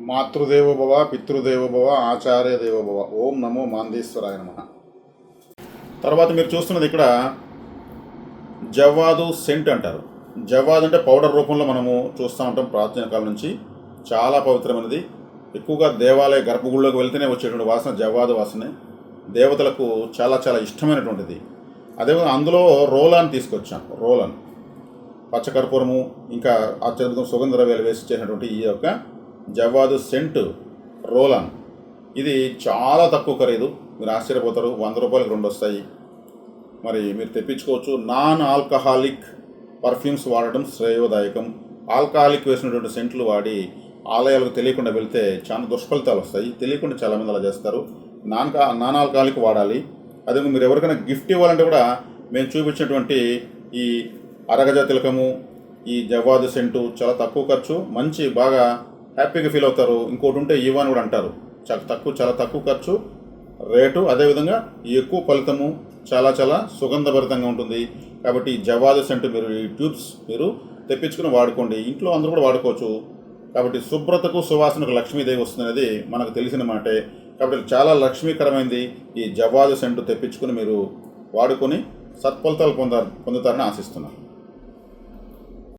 మాతృదేవోభవ పితృదేవోభవ ఆచార్య దేవోభవ ఓం నమో మాందేశ్వరాయ నమ. తర్వాత మీరు చూస్తున్నది ఇక్కడ జవ్వాదు సెంట్ అంటారు. జవ్వాదు అంటే పౌడర్ రూపంలో మనము చూస్తూ ఉంటాం ప్రాచీన కాలం నుంచి. చాలా పవిత్రమైనది. ఎక్కువగా దేవాలయ గర్భగుడిలోకి వెళ్తేనే వచ్చేటువంటి వాసన జవ్వాదు వాసనే. దేవతలకు చాలా చాలా ఇష్టమైనటువంటిది. అదేవిధంగా అందులో రోలాన్ తీసుకొచ్చాం రోలాన్. పచ్చకర్పూరము ఇంకా అత్యంత సుగంధ ద్రవ్యాలు వేసి చేసినటువంటి ఈ యొక్క జవ్వాదు సెంట్ రోలాన్. ఇది చాలా తక్కువ ఖరీదు. మీరు ఆశ్చర్యపోతారు వంద రూపాయలకు రెండు వస్తాయి. మరి మీరు తెప్పించుకోవచ్చు. నాన్ ఆల్కహాలిక్ పర్ఫ్యూమ్స్ వాడటం శ్రేయోదాయకం. ఆల్కహాలిక్ వేసినటువంటి సెంట్లు వాడి ఆలయాలకు తెలియకుండా వెళ్తే చాలా దుష్ఫలితాలు వస్తాయి. తెలియకుండా చాలామంది అలా చేస్తారు. నాన్ కా నాన్ ఆల్కహాలిక్ వాడాలి. అదే మీరు ఎవరికైనా గిఫ్ట్ ఇవ్వాలంటే కూడా మేము చూపించినటువంటి ఈ అరగజ తిలకము ఈ జవ్వాదు సెంటు చాలా తక్కువ ఖర్చు. మంచి బాగా హ్యాపీగా ఫీల్ అవుతారు. ఇంకోటి ఉంటే ఇవ్వ అని కూడా అంటారు. చాలా తక్కువ చాలా తక్కువ ఖర్చు. రేటు అదేవిధంగా ఎక్కువ ఫలితము చాలా చాలా సుగంధభరితంగా ఉంటుంది. కాబట్టి ఈ సెంటు మీరు ఈ ట్యూబ్స్ మీరు తెప్పించుకుని వాడుకోండి. ఇంట్లో అందరూ కూడా వాడుకోవచ్చు. కాబట్టి శుభ్రతకు సువాసనకు లక్ష్మీదేవి వస్తుందనేది మనకు తెలిసిన మాటే. కాబట్టి చాలా లక్ష్మీకరమైనది ఈ జవాదు సెంటు తెప్పించుకుని మీరు వాడుకొని సత్ఫలితాలు పొందారు పొందుతారని ఆశిస్తున్నాను.